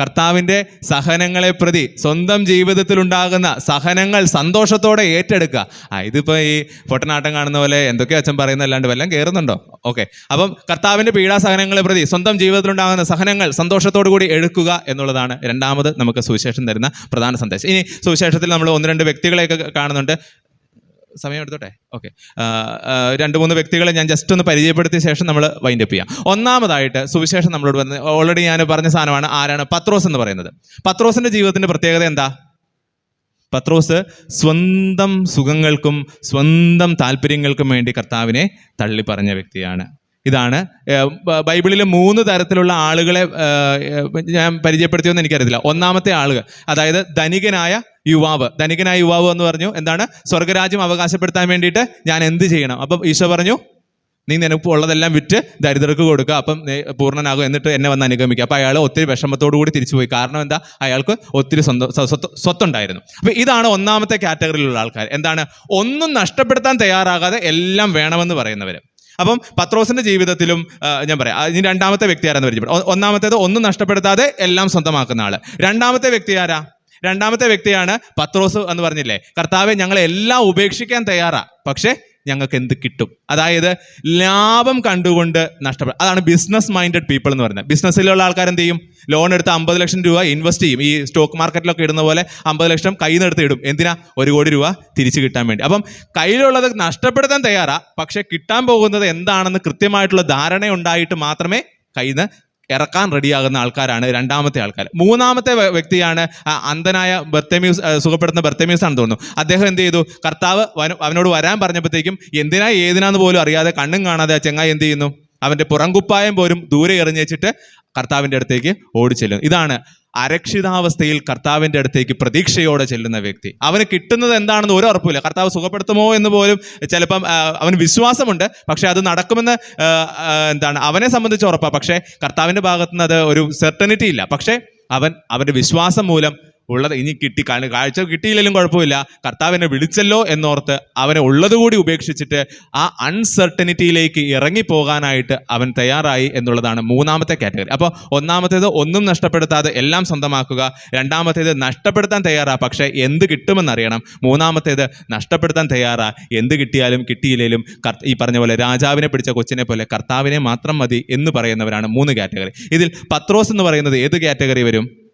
കർത്താവിന്റെ സഹനങ്ങളെ പ്രതി സ്വന്തം ജീവിതത്തിൽ ഉണ്ടാകുന്ന സഹനങ്ങൾ സന്തോഷത്തോടെ ഏറ്റെടുക്കുക. ആ ഇതിപ്പോൾ ഈ പൊട്ടനാട്ടം കാണുന്ന പോലെ എന്തൊക്കെയോ അച്ഛൻ പറയുന്നല്ലാണ്ട് വല്ലതും കയറുന്നുണ്ടോ ഓക്കെ. അപ്പം കർത്താവിന്റെ പീഡാസഹനങ്ങളെ പ്രതി സ്വന്തം ജീവിതത്തിൽ ഉണ്ടാകുന്ന സഹനങ്ങൾ സന്തോഷത്തോടു കൂടി എടുക്കുക എന്നുള്ളതാണ് രണ്ടാമത് നമുക്ക് സുവിശേഷം തരുന്ന പ്രധാന സന്ദേശം. ഇനി സുവിശേഷത്തിൽ നമ്മൾ ഒന്ന് രണ്ട് വ്യക്തികളെയൊക്കെ കാണുന്നുണ്ട്. സമയം എടുത്തോട്ടെ? ഓക്കെ രണ്ട് മൂന്ന് വ്യക്തികളെ ഞാൻ ജസ്റ്റ് ഒന്ന് പരിചയപ്പെടുത്തിയ ശേഷം നമ്മൾ വൈൻഡപ്പ് ചെയ്യാം. ഒന്നാമതായിട്ട് സുവിശേഷം നമ്മളോട് വന്ന് ഓൾറെഡി ഞാൻ പറഞ്ഞ സാധനമാണ് ആരാണ്? പത്രോസ് എന്ന് പറയുന്നത്. പത്രോസിന്റെ ജീവിതത്തിന്റെ പ്രത്യേകത എന്താ? പത്രോസ് സ്വന്തം സുഖങ്ങൾക്കും സ്വന്തം താല്പര്യങ്ങൾക്കും വേണ്ടി കർത്താവിനെ തള്ളി പറഞ്ഞ വ്യക്തിയാണ്. ഇതാണ്. ബൈബിളിൽ മൂന്ന് തരത്തിലുള്ള ആളുകളെ ഞാൻ പരിചയപ്പെടുത്തിയെന്ന് എനിക്കറിയത്തില്ല. ഒന്നാമത്തെ ആളുകൾ അതായത് ധനികനായ യുവാവ്. ധനികനായ യുവാവ് എന്ന് പറഞ്ഞു എന്താണ്? സ്വർഗരാജ്യം അവകാശപ്പെടുത്താൻ വേണ്ടിയിട്ട് ഞാൻ എന്ത് ചെയ്യണം? അപ്പം ഈശോ പറഞ്ഞു നീ നിനക്ക് ഉള്ളതെല്ലാം വിറ്റ് ദരിദ്രർക്ക് കൊടുക്കുക അപ്പം പൂർണനാകും എന്നിട്ട് എന്നെ വന്ന് അനുഗമിക്കുക അപ്പം അയാൾ ഒത്തിരി വിഷമത്തോടു കൂടി തിരിച്ചുപോയി. കാരണം എന്താ? അയാൾക്ക് ഒത്തിരി സ്വന്തം സ്വത്ത് സ്വത്തുണ്ടായിരുന്നു. അപ്പം ഇതാണ് ഒന്നാമത്തെ കാറ്റഗറിയിലുള്ള ആൾക്കാർ. എന്താണ്? ഒന്നും നഷ്ടപ്പെടുത്താൻ തയ്യാറാകാതെ എല്ലാം വേണമെന്ന് പറയുന്നവർ അപ്പം പത്രോസിന്റെ ജീവിതത്തിലും ഞാൻ പറയാം. ഇനി രണ്ടാമത്തെ വ്യക്തി ആരാന്ന് പരിചയപ്പെടും. ഒന്നാമത്തേത് ഒന്നും നഷ്ടപ്പെടുത്താതെ എല്ലാം സ്വന്തമാക്കുന്ന ആൾ. രണ്ടാമത്തെ വ്യക്തി ആരാ? രണ്ടാമത്തെ വ്യക്തിയാണ് പത്രോസ് എന്ന് പറഞ്ഞില്ലേ? കർത്താവെ ഞങ്ങളെ എല്ലാം ഉപേക്ഷിക്കാൻ തയ്യാറാ. പക്ഷേ ഞങ്ങൾക്ക് എന്ത് കിട്ടും? അതായത് ലാഭം കണ്ടുകൊണ്ട് നഷ്ടപ്പെടും അതാണ് ബിസിനസ് മൈൻഡഡ് പീപ്പിൾ എന്ന് പറയുന്നത്. ബിസിനസ്സിലുള്ള ആൾക്കാർ എന്ത് ചെയ്യും? ലോൺ എടുത്ത് അമ്പത് ലക്ഷം രൂപ ഇൻവെസ്റ്റ് ചെയ്യും. ഈ സ്റ്റോക്ക് മാർക്കറ്റിലൊക്കെ ഇടുന്ന പോലെ അമ്പത് ലക്ഷം കയ്യിൽ നിന്ന് എടുത്ത് ഇടും. എന്തിനാ? ഒരു കോടി രൂപ തിരിച്ചു കിട്ടാൻ വേണ്ടി. അപ്പം കയ്യിലുള്ളത് നഷ്ടപ്പെടുത്താൻ തയ്യാറാ പക്ഷെ കിട്ടാൻ പോകുന്നത് എന്താണെന്ന് കൃത്യമായിട്ടുള്ള ധാരണ ഉണ്ടായിട്ട് മാത്രമേ കയ്യിൽ നിന്ന് ഇറക്കാൻ റെഡിയാകുന്ന ആൾക്കാരാണ് രണ്ടാമത്തെ ആൾക്കാർ മൂന്നാമത്തെ വ്യക്തിയാണ് അന്ധനായ ബർത്തമ്യൂസ് സുഖപ്പെടുന്ന ബർത്തമ്യൂസ് ആണെന്ന് തോന്നുന്നു. അദ്ദേഹം എന്ത് ചെയ്തു? കർത്താവ് അവനോട് വരാൻ പറഞ്ഞപ്പോഴത്തേക്കും എന്തിനാ ഏതിനാന്ന് പോലും അറിയാതെ കണ്ണും കാണാതെ ആ ചെങ്ങായി എന്ത് ചെയ്യുന്നു? അവന്റെ പുറംകുപ്പായം പോലും ദൂരെ എറിഞ്ഞ് വെച്ചിട്ട് കർത്താവിന്റെ അടുത്തേക്ക് ഓടിച്ചെല്ലും ഇതാണ് അരക്ഷിതാവസ്ഥയിൽ കർത്താവിന്റെ അടുത്തേക്ക് പ്രതീക്ഷയോടെ ചെല്ലുന്ന വ്യക്തി. അവന് കിട്ടുന്നത് എന്താണെന്ന് ഒരു ഉറപ്പില്ല കർത്താവ് സുഖപ്പെടുത്തുമോ എന്ന് പോലും ചിലപ്പം അവന് വിശ്വാസമുണ്ട്. പക്ഷേ അത് നടക്കുമെന്ന് എന്താണ് അവനെ സംബന്ധിച്ച് ഉറപ്പാണ് പക്ഷേ കർത്താവിന്റെ ഭാഗത്തുനിന്ന് അത് ഒരു സെർട്ടനിറ്റി ഇല്ല. പക്ഷേ അവൻ അവന്റെ വിശ്വാസം മൂലം ഉള്ളത് ഇനി കിട്ടി. കാഴ്ച കിട്ടിയില്ലെങ്കിലും കുഴപ്പമില്ല. കർത്താവിനെ വിളിച്ചല്ലോ എന്നോർത്ത് അവനെ ഉള്ളതുകൂടി ഉപേക്ഷിച്ചിട്ട് ആ അൺസർട്ടനിറ്റിയിലേക്ക് ഇറങ്ങിപ്പോകാനായിട്ട് അവൻ തയ്യാറായി എന്നുള്ളതാണ് മൂന്നാമത്തെ കാറ്റഗറി. അപ്പോൾ ഒന്നാമത്തേത് ഒന്നും നഷ്ടപ്പെടുത്താതെ എല്ലാം സ്വന്തമാക്കുക. രണ്ടാമത്തേത് നഷ്ടപ്പെടുത്താൻ തയ്യാറാ പക്ഷേ എന്ത് കിട്ടുമെന്നറിയണം. മൂന്നാമത്തേത് നഷ്ടപ്പെടുത്താൻ തയ്യാറാ. എന്ത് കിട്ടിയാലും കിട്ടിയില്ലെങ്കിലും ഈ പറഞ്ഞ പോലെ രാജാവിനെ പിടിച്ച കൊച്ചിനെ പോലെ കർത്താവിനെ മാത്രം മതി എന്ന് പറയുന്നവരാണ് മൂന്ന് കാറ്റഗറി. ഇതിൽ പത്രോസ് എന്ന് പറയുന്നത് ഏത് കാറ്റഗറി വരും?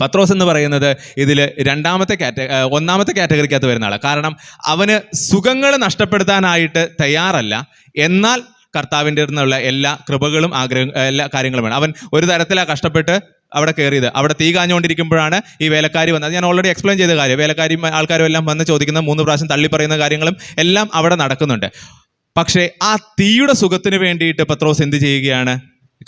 പത്രോസ് എന്ന് പറയുന്നത് ഇതിൽ രണ്ടാമത്തെ കാറ്റ ഒന്നാമത്തെ കാറ്റഗറിക്കകത്ത് വരുന്ന ആളാണ് കാരണം അവന് സുഖങ്ങൾ നഷ്ടപ്പെടുത്താനായിട്ട് തയ്യാറല്ല. എന്നാൽ കർത്താവിന്റെ നിന്നുള്ള എല്ലാ കൃപകളും ആഗ്രഹം എല്ലാ കാര്യങ്ങളും വേണം. അവൻ ഒരു തരത്തിലാണ് കഷ്ടപ്പെട്ട് അവിടെ കയറിയത്. അവിടെ തീ കാഞ്ഞുകൊണ്ടിരിക്കുമ്പോഴാണ് ഈ വേലക്കാരി വന്നത്. ഞാൻ ഓൾറെഡി എക്സ്പ്ലെയിൻ ചെയ്ത കാര്യം. വേലക്കാരി ആൾക്കാരും എല്ലാം വന്ന് ചോദിക്കുന്ന മൂന്ന് പ്രാവശ്യം തള്ളി പറയുന്ന കാര്യങ്ങളും എല്ലാം അവിടെ നടക്കുന്നുണ്ട്. പക്ഷേ ആ തീയുടെ സുഖത്തിന് വേണ്ടിയിട്ട് പത്രോസ് എന്ത് ചെയ്യുകയാണ്?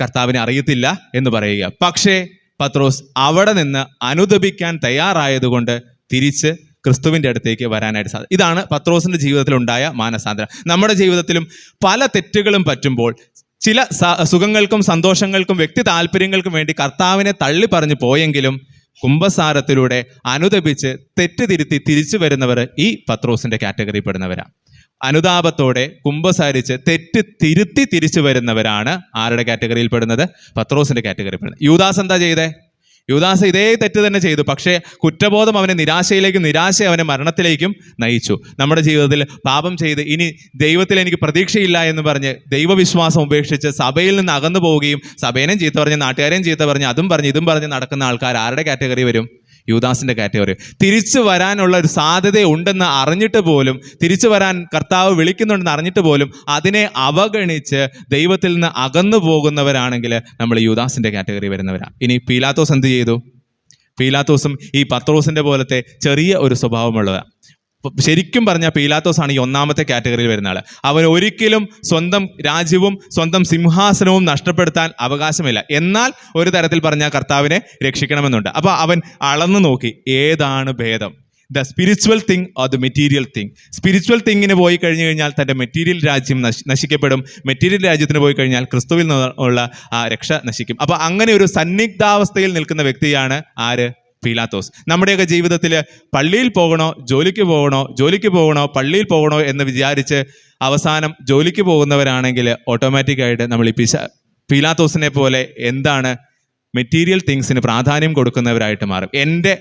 കർത്താവിനെ അറിയത്തില്ല എന്ന് പറയുക. പക്ഷേ പത്രോസ് അവിടെ നിന്ന് അനുദപിക്കാൻ തയ്യാറായതുകൊണ്ട് തിരിച്ച് ക്രിസ്തുവിന്റെ അടുത്തേക്ക് വരാനായിട്ട് സാധിക്കും ഇതാണ് പത്രോസിന്റെ ജീവിതത്തിൽ ഉണ്ടായ മാനസാന്തരം. നമ്മുടെ ജീവിതത്തിലും പല തെറ്റുകളും പറ്റുമ്പോൾ ചില സുഖങ്ങൾക്കും സന്തോഷങ്ങൾക്കും വ്യക്തി താല്പര്യങ്ങൾക്കും വേണ്ടി കർത്താവിനെ തള്ളി പറഞ്ഞു പോയെങ്കിലും കുംഭസാരത്തിലൂടെ അനുദപിച്ച് തെറ്റ് തിരുത്തി തിരിച്ചു വരുന്നവർ ഈ പത്രോസിന്റെ കാറ്റഗറിയിൽ പെടുന്നവരാണ് അനുതാപത്തോടെ കുംഭസാരിച്ച് തെറ്റ് തിരുത്തി തിരിച്ചു വരുന്നവരാണ് ആരുടെ കാറ്റഗറിയിൽ പെടുന്നത്? പത്രോസിന്റെ കാറ്റഗറിയിൽ പെടുന്നത്. യൂദാസ് എന്താ ചെയ്തേ? യുവദാസ് ഇതേ തെറ്റ് തന്നെ ചെയ്തു. പക്ഷേ കുറ്റബോധം അവനെ നിരാശയിലേക്കും നിരാശ അവനെ മരണത്തിലേക്കും നയിച്ചു. നമ്മുടെ ജീവിതത്തിൽ പാപം ചെയ്ത് ഇനി ദൈവത്തിൽ എനിക്ക് പ്രതീക്ഷയില്ല എന്ന് പറഞ്ഞ് ദൈവവിശ്വാസം ഉപേക്ഷിച്ച് സഭയിൽ നിന്ന് അകന്നു പോവുകയും സഭേനെയും ചീത്ത പറഞ്ഞ് നാട്ടുകാരെയും ചീത്ത പറഞ്ഞ് അതും പറഞ്ഞ് ഇതും പറഞ്ഞ് നടക്കുന്ന ആൾക്കാർ ആരുടെ കാറ്റഗറി വരും? യൂദാസിന്റെ കാറ്റഗറി തിരിച്ചു വരാനുള്ള ഒരു സാധ്യത ഉണ്ടെന്ന് അറിഞ്ഞിട്ട് പോലും തിരിച്ചു വരാൻ കർത്താവ് വിളിക്കുന്നുണ്ടെന്ന് അറിഞ്ഞിട്ട് പോലും അതിനെ അവഗണിച്ച് ദൈവത്തിൽ നിന്ന് അകന്നു പോകുന്നവരാണെങ്കിൽ നമ്മൾ യൂദാസിന്റെ കാറ്റഗറി വരുന്നവരാണ് ഇനി പീലാത്തോസ് എന്ത് ചെയ്തു? പീലാത്തോസും ഈ പത്രോസിന്റെ പോലത്തെ ചെറിയ ഒരു സ്വഭാവമുള്ളതാണ് ശരിക്കും പറഞ്ഞാൽ പീലാത്തോസ് ആണ് ഈ ഒന്നാമത്തെ കാറ്റഗറിയിൽ വരുന്ന ആൾ. അവൻ ഒരിക്കലും സ്വന്തം രാജ്യവും സ്വന്തം സിംഹാസനവും നഷ്ടപ്പെടുത്താൻ അവകാശമില്ല. എന്നാൽ ഒരു തരത്തിൽ പറഞ്ഞാൽ കർത്താവിനെ രക്ഷിക്കണമെന്നുണ്ട്. അപ്പൊ അവൻ അളന്നു നോക്കി ഏതാണ് ഭേദം? The spiritual thing or the material thing. Spiritual തിങ്ങിന് പോയി കഴിഞ്ഞു കഴിഞ്ഞാൽ തന്റെ മെറ്റീരിയൽ രാജ്യം നശി- നശിക്കപ്പെടും. മെറ്റീരിയൽ രാജ്യത്തിന് പോയി കഴിഞ്ഞാൽ ക്രിസ്തുവിൽ നിന്നുള്ള ആ രക്ഷ നശിക്കും. അപ്പോൾ അങ്ങനെ ഒരു സന്നിഗ്ധാവസ്ഥയിൽ നിൽക്കുന്ന വ്യക്തിയാണ് ആര്? പീലാത്തോസ്. നമ്മുടെയൊക്കെ ജീവിതത്തിൽ പള്ളിയിൽ പോകണോ ജോലിക്ക് പോകണോ ജോലിക്ക് പോകണോ പള്ളിയിൽ പോകണോ എന്ന് വിചാരിച്ച് അവസാനം ജോലിക്ക് പോകുന്നവരാണെങ്കിൽ ഓട്ടോമാറ്റിക്കായിട്ട് നമ്മൾ ഈ പിശ പീലാത്തോസിനെ പോലെ എന്താണ് മെറ്റീരിയൽ തിങ്സിന് പ്രാധാന്യം കൊടുക്കുന്നവരായിട്ട് മാറും. എന്റെ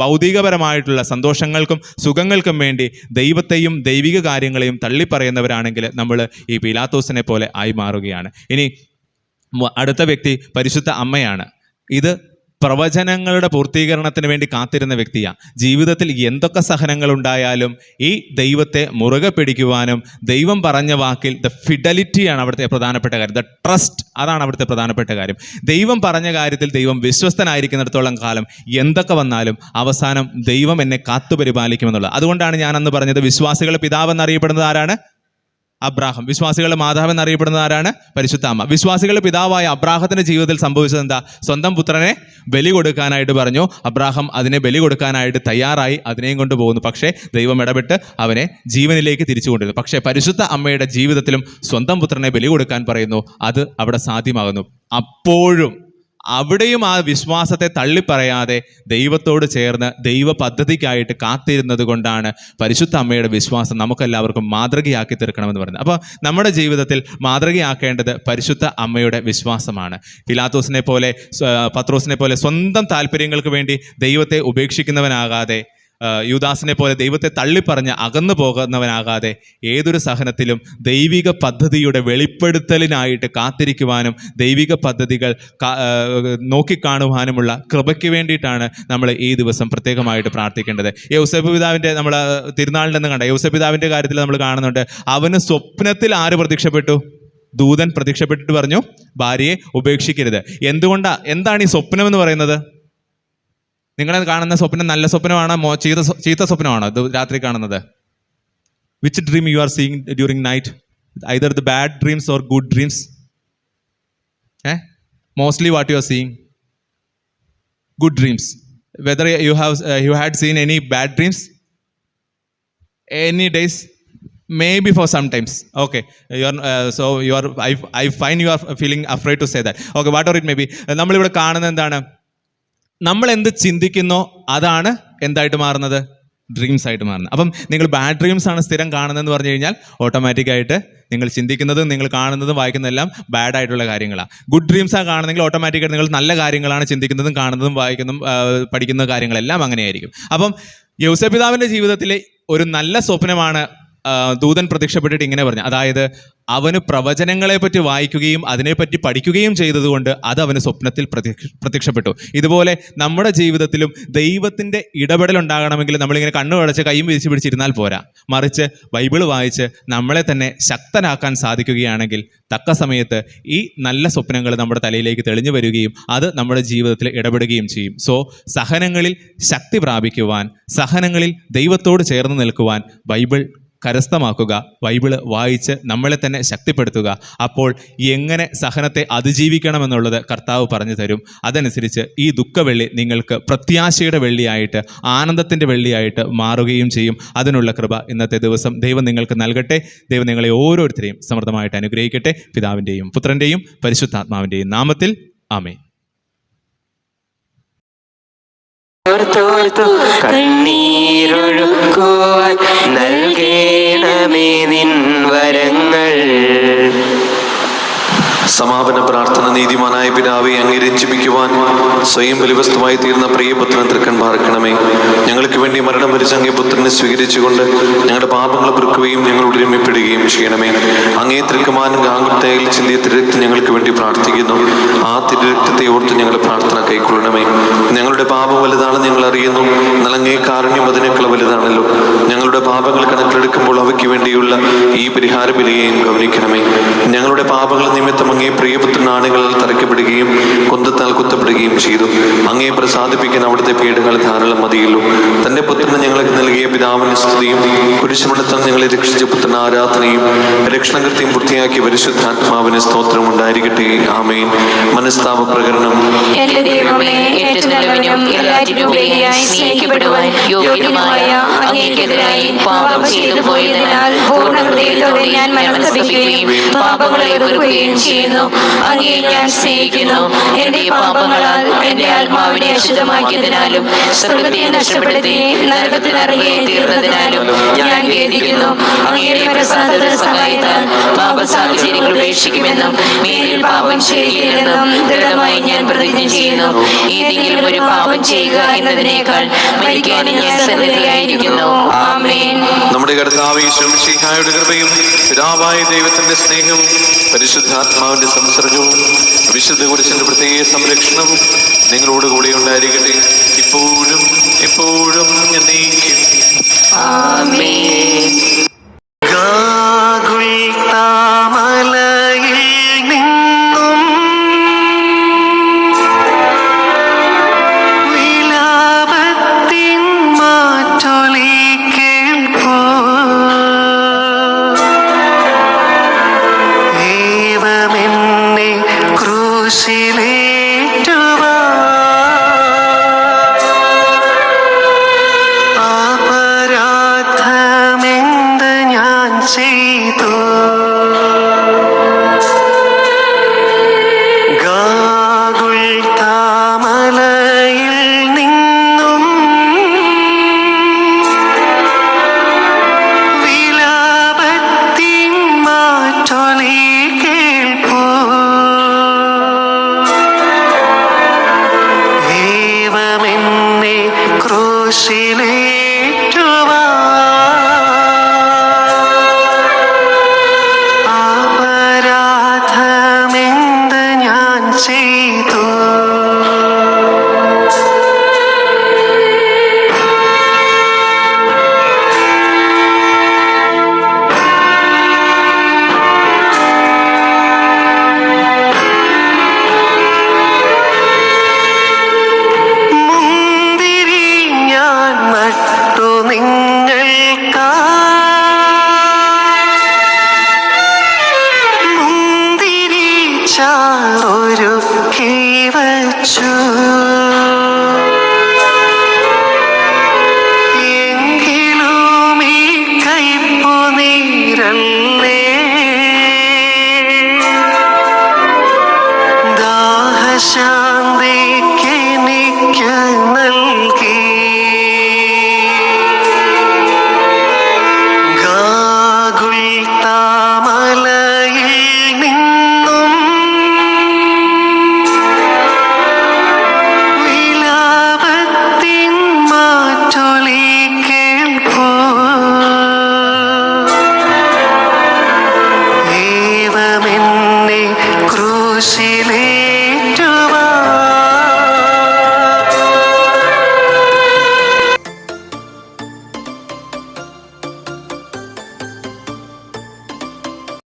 ഭൗതികപരമായിട്ടുള്ള സന്തോഷങ്ങൾക്കും സുഖങ്ങൾക്കും വേണ്ടി ദൈവത്തെയും ദൈവിക കാര്യങ്ങളെയും തള്ളിപ്പറയുന്നവരാണെങ്കിൽ നമ്മൾ ഈ പീലാത്തോസിനെ പോലെ ആയി മാറുകയാണ്. ഇനി അടുത്ത വ്യക്തി പരിശുദ്ധ അമ്മയാണ്. ഇത് പ്രവചനങ്ങളുടെ പൂർത്തീകരണത്തിന് വേണ്ടി കാത്തിരുന്ന വ്യക്തിയാണ് ജീവിതത്തിൽ എന്തൊക്കെ സഹനങ്ങൾ ഉണ്ടായാലും ഈ ദൈവത്തെ മുറുകെ പിടിക്കുവാനും ദൈവം പറഞ്ഞ വാക്കിൽ ദ ഫിഡലിറ്റിയാണ് അവിടുത്തെ പ്രധാനപ്പെട്ട കാര്യം. ദ ട്രസ്റ്റ് അതാണ് അവിടുത്തെ പ്രധാനപ്പെട്ട കാര്യം. ദൈവം പറഞ്ഞ കാര്യത്തിൽ ദൈവം വിശ്വസ്തനായിരിക്കുന്നിടത്തോളം കാലം എന്തൊക്കെ വന്നാലും അവസാനം ദൈവം എന്നെ കാത്തുപരിപാലിക്കുമെന്നുള്ളത്. അതുകൊണ്ടാണ് ഞാൻ അന്ന് പറഞ്ഞത് വിശ്വാസികളുടെ പിതാവെന്ന് എന്നറിയപ്പെടുന്നത് ആരാണ്? അബ്രാഹം. വിശ്വാസികളുടെ മാതാവ് എന്നറിയപ്പെടുന്ന ആരാണ്? പരിശുദ്ധ അമ്മ. വിശ്വാസികളുടെ പിതാവായ അബ്രാഹത്തിന്റെ ജീവിതത്തിൽ സംഭവിച്ചത് എന്താ സ്വന്തം പുത്രനെ ബലി കൊടുക്കാനായിട്ട് പറഞ്ഞു. അബ്രാഹം അതിനെ ബലി കൊടുക്കാനായിട്ട് തയ്യാറായി അതിനെയും കൊണ്ട് പോകുന്നു. പക്ഷേ ദൈവം ഇടപെട്ട് അവനെ ജീവനിലേക്ക് തിരിച്ചു കൊണ്ടിരുന്നു പക്ഷേ പരിശുദ്ധ അമ്മയുടെ ജീവിതത്തിലും സ്വന്തം പുത്രനെ ബലി കൊടുക്കാൻ പറയുന്നു. അത് അവിടെ സാധ്യമാകുന്നു. അപ്പോഴും അവിടെയും ആ വിശ്വാസത്തെ തള്ളിപ്പറയാതെ ദൈവത്തോട് ചേർന്ന് ദൈവ പദ്ധതിക്കായിട്ട് കാത്തിരുന്നത് കൊണ്ടാണ് പരിശുദ്ധ അമ്മയുടെ വിശ്വാസം നമുക്കെല്ലാവർക്കും മാതൃകയാക്കി തീർക്കണമെന്ന് പറയുന്നത്. അപ്പോൾ നമ്മുടെ ജീവിതത്തിൽ മാതൃകയാക്കേണ്ടത് പരിശുദ്ധ അമ്മയുടെ വിശ്വാസമാണ്. പിലാത്തോസിനെ പോലെ പത്രോസിനെ പോലെ സ്വന്തം താല്പര്യങ്ങൾക്ക് വേണ്ടി ദൈവത്തെ ഉപേക്ഷിക്കുന്നവനാകാതെ യൂദാസിനെ പോലെ ദൈവത്തെ തള്ളിപ്പറഞ്ഞ് അകന്നു പോകുന്നവനാകാതെ ഏതൊരു സഹനത്തിലും ദൈവിക പദ്ധതിയുടെ വെളിപ്പെടുത്തലിനായിട്ട് കാത്തിരിക്കുവാനും ദൈവിക പദ്ധതികൾ നോക്കിക്കാണുവാനുമുള്ള കൃപയ്ക്ക് വേണ്ടിയിട്ടാണ് നമ്മൾ ഈ ദിവസം പ്രത്യേകമായിട്ട് പ്രാർത്ഥിക്കേണ്ടത്. യൗസഫ് പിതാവിന്റെ നമ്മൾ തിരുനാളിന്റെ നിന്ന് കണ്ട യൗസഫ് പിതാവിന്റെ കാര്യത്തിൽ നമ്മൾ കാണുന്നുണ്ട് അവന് സ്വപ്നത്തിൽ ആര് പ്രത്യക്ഷപ്പെട്ടു? ദൂതൻ പ്രത്യക്ഷപ്പെട്ടിട്ട് പറഞ്ഞു ഭാര്യയെ ഉപേക്ഷിക്കരുത്. എന്തുകൊണ്ടാ? എന്താണ് ഈ സ്വപ്നം എന്ന് പറയുന്നത്? നിങ്ങൾ കാണുന്ന സ്വപ്നം നല്ല സ്വപ്നമാണോ? മോ ചീത്ത സ്വ- ചീത്ത സ്വപ്നമാണോ ഇത് രാത്രി കാണുന്നത്? Which dream you are seeing during night either the bad dreams or good dreams ഏ? Mostly what you are seeing good dreams whether you have you had seen any bad dreams any days? Maybe for sometimes okay. You are uh, so you are I, I find you are feeling afraid to say that. Okay whatever it may be. നമ്മളിവിടെ കാണുന്നത് എന്താണ്? നമ്മൾ എന്ത് ചിന്തിക്കുന്നോ? അതാണ് എന്തായിട്ട് മാറുന്നത്? Dreams ആയിട്ട് മാറുന്നത്. അപ്പം നിങ്ങൾ ബാഡ് ഡ്രീംസ് ആണ് സ്ഥിരം കാണുന്നതെന്ന് പറഞ്ഞു കഴിഞ്ഞാൽ ഓട്ടോമാറ്റിക്കായിട്ട് നിങ്ങൾ ചിന്തിക്കുന്നതും നിങ്ങൾ കാണുന്നതും വായിക്കുന്നതെല്ലാം ബാഡ് ആയിട്ടുള്ള കാര്യങ്ങളാണ് ഗുഡ് ആണ് കാണുന്നെങ്കിൽ ഓട്ടോമാറ്റിക്കായിട്ട് നിങ്ങൾ നല്ല കാര്യങ്ങളാണ് ചിന്തിക്കുന്നതും കാണുന്നതും വായിക്കുന്നതും പഠിക്കുന്ന കാര്യങ്ങളെല്ലാം അങ്ങനെയായിരിക്കും. അപ്പം യൗസപിതാവിന്റെ ജീവിതത്തിലെ ഒരു നല്ല സ്വപ്നമാണ് ദൂതൻ പ്രത്യക്ഷപ്പെട്ടിട്ട് ഇങ്ങനെ പറഞ്ഞു. അതായത് അവന് പ്രവചനങ്ങളെ പറ്റി വായിക്കുകയും അതിനെപ്പറ്റി പഠിക്കുകയും ചെയ്തതുകൊണ്ട് അത് അവന് സ്വപ്നത്തിൽ പ്രത്യക്ഷ പ്രത്യക്ഷപ്പെട്ടു. ഇതുപോലെ നമ്മുടെ ജീവിതത്തിലും ദൈവത്തിന്റെ ഇടപെടൽ ഉണ്ടാകണമെങ്കിൽ നമ്മളിങ്ങനെ കണ്ണു അടച്ച് കൈയും വിരിച്ച് പിടിച്ചിരുന്നാൽ പോരാ. മറിച്ച് ബൈബിൾ വായിച്ച് നമ്മളെ തന്നെ ശക്തനാക്കാൻ സാധിക്കുകയാണെങ്കിൽ തക്ക സമയത്ത് ഈ നല്ല സ്വപ്നങ്ങൾ നമ്മുടെ തലയിലേക്ക് തെളിഞ്ഞു വരികയും അത് നമ്മുടെ ജീവിതത്തിൽ ഇടപെടുകയും ചെയ്യും. സോ സഹനങ്ങളിൽ ശക്തി പ്രാപിക്കുവാൻ സഹനങ്ങളിൽ ദൈവത്തോട് ചേർന്ന് നിൽക്കുവാൻ ബൈബിൾ കരസ്ഥമാക്കുക. ബൈബിൾ വായിച്ച് നമ്മളെ തന്നെ ശക്തിപ്പെടുത്തുക. അപ്പോൾ എങ്ങനെ സഹനത്തെ അതിജീവിക്കണമെന്നുള്ളത് കർത്താവ് പറഞ്ഞു തരും. അതനുസരിച്ച് ഈ ദുഃഖവെള്ളി നിങ്ങൾക്ക് പ്രത്യാശയുടെ വെള്ളിയായിട്ട് ആനന്ദത്തിന്റെ വെള്ളിയായിട്ട് മാറുകയും ചെയ്യും. അതിനുള്ള കൃപ ഇന്നത്തെ ദിവസം ദൈവം നിങ്ങൾക്ക് നൽകട്ടെ. ദൈവം നിങ്ങളെ ഓരോരുത്തരെയും സമൃദ്ധമായിട്ട് അനുഗ്രഹിക്കട്ടെ. പിതാവിന്റെയും പുത്രന്റെയും പരിശുദ്ധാത്മാവിന്റെയും നാമത്തിൽ ആമേ ഓർത്തോർത്തു കണ്ണീരൊഴുക്കുവാൻ നൽകേണമേ നിൻ വരങ്ങൾ. സമാപന പ്രാർത്ഥന നീതിമാനായ പിതാവെ അങ്ങേ രഞ്ജിപ്പിക്കുവാൻ സ്വയം ബലിവസ്തുവായി തീർന്ന പ്രിയപുത്രൻ തൃക്കൻ പാർക്കണമേ ഞങ്ങൾക്ക് വേണ്ടി മരണം വരിച്ച അങ്ങേ പുത്രനെ സ്വീകരിച്ചുകൊണ്ട് ഞങ്ങളുടെ പാപങ്ങൾ പൊറുക്കുകയും ഞങ്ങൾ രമ്യപ്പെടുകയും ചെയ്യണമേ. അങ്ങേ തൃക്കുമാൻ ഗാംഗുത്തയിൽ ചിന്തിയ തിരുരക്തം ഞങ്ങൾക്ക് വേണ്ടി പ്രാർത്ഥിക്കുന്നു. ആ തിരുരക്തത്തെ ഓർത്ത് ഞങ്ങളുടെ പ്രാർത്ഥന കൈക്കൊള്ളണമേ. ഞങ്ങളുടെ പാപം വലുതാണെന്ന് ഞങ്ങൾ അറിയുന്നു. അങ്ങേ കാരുണ്യം അതിനേക്കാൾ വലുതാണല്ലോ. ഞങ്ങളുടെ പാപങ്ങൾ കണക്കിലെടുക്കുമ്പോൾ അവയ്ക്ക് വേണ്ടിയുള്ള ഈ പരിഹാര ബലിയെയും ഗൗനിക്കണമേ ഞങ്ങളുടെ പാപങ്ങൾ നിമിത്തം അങ്ങേ പ്രിയപുത്രൻ ആണുകളിൽ തറയ്ക്കപ്പെടുകയും കുന്തത്താൽ കുത്തപ്പെടുകയും ചെയ്തു. അങ്ങേ പ്രസാദിപ്പിക്കാൻ അവിടുത്തെ പേടുകൾ ധാരാളം ഞങ്ങൾക്ക് നൽകിയ പിതാവിന്റെ സ്തുതിയും കുരിശുമണത്താൽ നിങ്ങളെ രക്ഷിച്ച പുത്രൻ ആരാധനയും രക്ഷണകൃത്യം പൂർത്തിയാക്കിയ പരിശുദ്ധാത്മാവിന് സ്തോത്രം ഉണ്ടായിരിക്കട്ടെ. ആമേൻ. മനസ്താപ പ്രകരണം ഞാൻ പാപങ്ങളെ ചെയ്യുന്നു. ഞാൻ എന്റെ ആത്മാവിനെ അശുദ്ധമാക്കിയതിനാലും സ്വർഗത്തെ നഷ്ടപ്പെടുത്തി നരകത്തിൽ ഇറങ്ങി തീർന്നതിനാലും ഞാൻ ഉപേക്ഷിക്കുമെന്നും പാപം ഞാൻ പ്രതിജ്ഞ ചെയ്യുന്നു. ഏതെങ്കിലും ഒരു പാപം ചെയ്യുക എന്നതിനേക്കാൾ മരിക്കാനും ഞാൻ സന്നദ്ധയായിരിക്കുന്നു നമ്മുടെ കർത്താവ് ശിഹായുടെ കൃപയും പിതാവായ ദൈവത്തിന്റെ സ്നേഹവും പരിശുദ്ധാത്മാവിന്റെ സംസർഗവും വിശുദ്ധ കുരിശിന്റെ പ്രത്യേക സംരക്ഷണവും നിങ്ങളോട് കൂടെ ഉണ്ടായിരിക്കട്ടെ. ഇപ്പോഴും എപ്പോഴും എന്നേക്കും. ആമേൻ